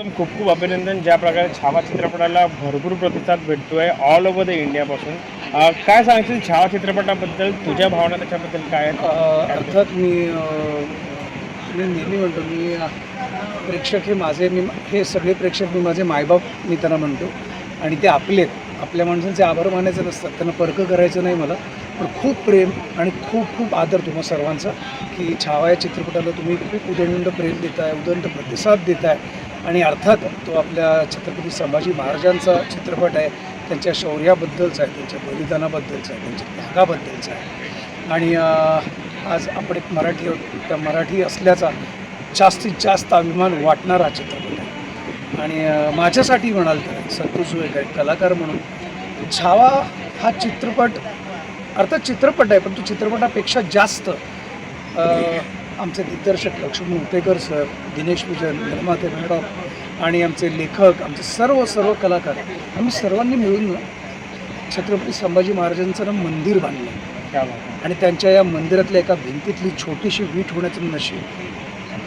सर्वप्रथम खूप खूप अभिनंदन. ज्या प्रकारे छावा चित्रपटाला भरपूर प्रतिसाद भेटतोय ऑल ओव्हर द इंडियापासून काय सांगशील छावा चित्रपटाबद्दल? तुझ्या भावना त्याच्याबद्दल काय आहेत? अर्थात मी मी नेहमी म्हणतो मी प्रेक्षक हे माझे मी हे सगळे प्रेक्षक मी माझे मायबाप मी त्यांना म्हणतो. आणि ते आपलेत आपल्या माणसांचे आभार मानायचे नसतात. त्यांना पर्क करायचं नाही मला. पण खूप प्रेम आणि खूप खूप आदर तुम्हा सर्वांचा की छावा या चित्रपटाला तुम्ही खूप उदंड प्रेम देताय उदंड प्रतिसाद देताय. आणि अर्थात तो आपल्या छत्रपती संभाजी महाराजांचा चित्रपट आहे त्यांच्या शौर्याबद्दलचा आहे त्यांच्या बलिदानाबद्दलचा आहे त्यांच्या त्यागाबद्दलचा आहे. आणि आज आपण एक मराठी त्या मराठी असल्याचा जास्तीत जास्त अभिमान वाटणारा चित्रपट आहे. आणि माझ्यासाठी म्हणाल तर संतोष एक आहे कलाकार म्हणून छावा हा चित्रपट अर्थात चित्रपट आहे पण तो चित्रपटापेक्षा जास्त आमचे दिग्दर्शक लक्ष्मण उपेकर सर दिनेश विजन निर्माते मॅडम आणि आमचे लेखक आमचे सर्व सर्व कलाकार आम्ही सर्वांनी मिळून छत्रपती संभाजी महाराजांचं ना मंदिर बांधलं. आणि त्यांच्या या मंदिरातल्या एका भिंतीतली छोटीशी वीट होण्याचं नशीब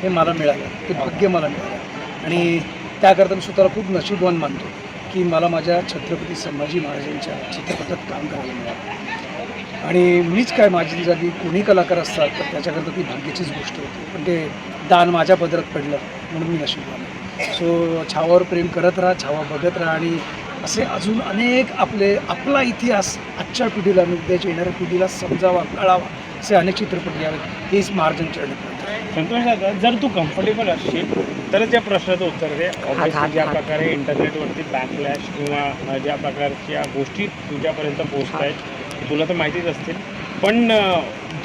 हे मला मिळालं. ते भाग्य मला मिळालं. आणि त्याकरता मी स्वतःला खूप नशीबवान मानतो. की मला माझ्या छत्रपती संभाजी महाराजांच्या चित्रपटात काम करायला मिळालं. आणि मीच काय माझी जागी कोणी कलाकार असतात तर त्याच्याकरता ती भाग्याचीच गोष्ट होती. पण ते दान माझ्या पदरात पडलं म्हणून मी नशीबवान सो छावावर प्रेम करत राहा छावा बघत राहा आणि असे अजून अनेक आपले आपला इतिहास आजच्या पिढीला उद्याच्या येणाऱ्या पिढीला समजावा कळावा असे अनेक चित्रपट यावेत. हेच महाराजांची अडचण संतोष दादा जर तू कम्फर्टेबल असशील तरच या प्रश्नाचं उत्तर दे. ज्या प्रकारे इंटरनेटवरती बॅकलॅश किंवा ज्या प्रकारच्या गोष्टी तुझ्यापर्यंत पोहोचत आहेत तुला तर माहितीच असतील. पण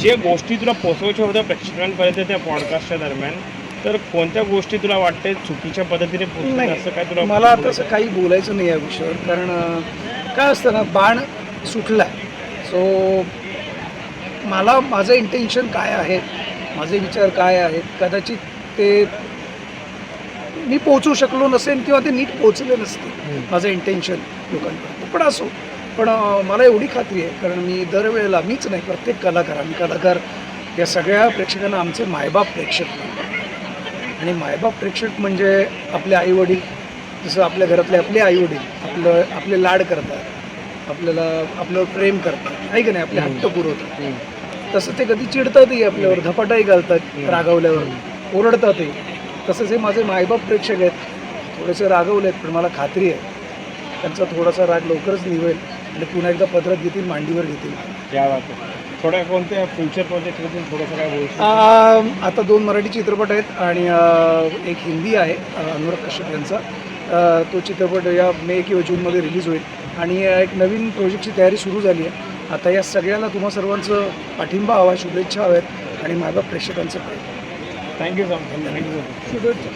जे गोष्टी तुला पोचवायच्या होत्या प्रेक्षकांपर्यंत त्या पॉडकास्टच्या दरम्यान तर कोणत्या गोष्टी तुला वाटते चुकीच्या पद्धतीने नाही असं काय तुला मला तसं काही बोलायचं नाही या विषयावर कारण काय असतं ना बाण सुटला सो मला माझं इंटेन्शन काय आहे? माझे विचार काय आहेत? कदाचित ते मी पोचू शकलो नसेन किंवा ते नीट पोचले नसते माझं इंटेन्शन लोकांपर्यंत. पण असो. पण मला एवढी खात्री आहे कारण मी दरवेळेला मीच नाही प्रत्येक कलाकार आम्ही कलाकार या सगळ्या प्रेक्षकांना आमचे मायबाप प्रेक्षक आणि मायबाप प्रेक्षक म्हणजे आपले आईवडील जसं आपल्या घरातले आपले आईवडील आपलं आपले लाड करतात आपल्याला आपल्यावर प्रेम करतात आहे की नाही? आपले हट्ट पुरवतात. तसं ते कधी चिडतातही आपल्यावर धपाटाही घालतात रागवल्यावर. ओरडतातही. तसंच हे माझे मायबाप प्रेक्षक आहेत. थोडेसे रागवले आहेत पण मला खात्री आहे. त्यांचा थोडासा राग लवकरच निघेल आणि पुन्हा एकदा पदरात घेतील मांडीवर घेतील. थोड्या कोणत्या फ्युचर प्रोजेक्टमधून थोडंसं काय बोलू आता दोन मराठी चित्रपट आहेत आणि एक हिंदी आहे अनुराग कश्यप यांचा. तो चित्रपट या मे किंवा जूनमध्ये रिलीज होईल. आणि एक नवीन प्रोजेक्टची तयारी सुरू झाली आहे. आता या सगळ्यांना तुम्हा सर्वांचं पाठिंबा हवा आहे, शुभेच्छा हव्यात आणि माझ्या प्रेक्षकांचं प्रेम. Thank you so much thank you शुभेच्छा.